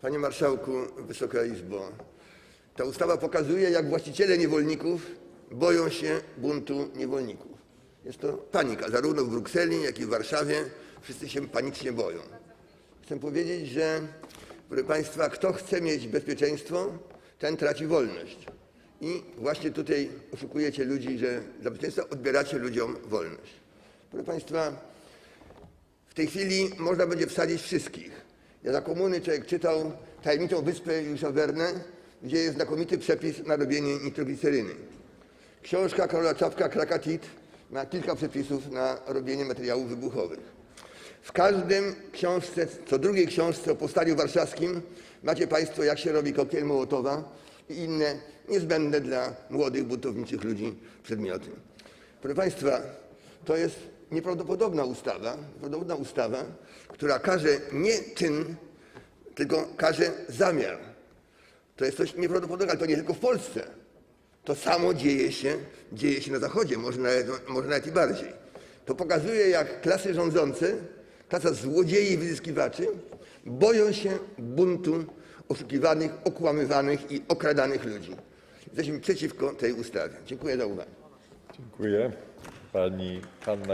Panie Marszałku, Wysoka Izbo, ta ustawa pokazuje, jak właściciele niewolników boją się buntu niewolników. Jest to panika, zarówno w Brukseli, jak i w Warszawie. Wszyscy się panicznie boją. Chcę powiedzieć, że, proszę Państwa, kto chce mieć bezpieczeństwo, ten traci wolność. I właśnie tutaj oszukujecie ludzi, że za bezpieczeństwo odbieracie ludziom wolność. Proszę Państwa, w tej chwili można będzie wsadzić wszystkich. Ja za komuny człowiek czytał Tajemniczą Wyspę Juliusza Verne, gdzie jest znakomity przepis na robienie nitrogliceryny. Książka Karola Czapka Krakatit ma kilka przepisów na robienie materiałów wybuchowych. W każdym książce, co drugiej książce o powstaniu warszawskim macie Państwo, jak się robi koktajl Mołotowa i inne niezbędne dla młodych, buntowniczych ludzi przedmioty. Proszę Państwa, to jest nieprawdopodobna ustawa, nieprawdopodobna ustawa, która każe nie czyn, tylko każe zamiar. To jest coś nieprawdopodobnego, ale to nie tylko w Polsce. To samo dzieje się, dzieje się na Zachodzie, może nawet, może nawet i bardziej. To pokazuje, jak klasy rządzące, klasa złodziei i wyzyskiwaczy, boją się buntu oszukiwanych, okłamywanych i okradanych ludzi. Jesteśmy przeciwko tej ustawie. Dziękuję za uwagę. Dziękuję. Pani Hanna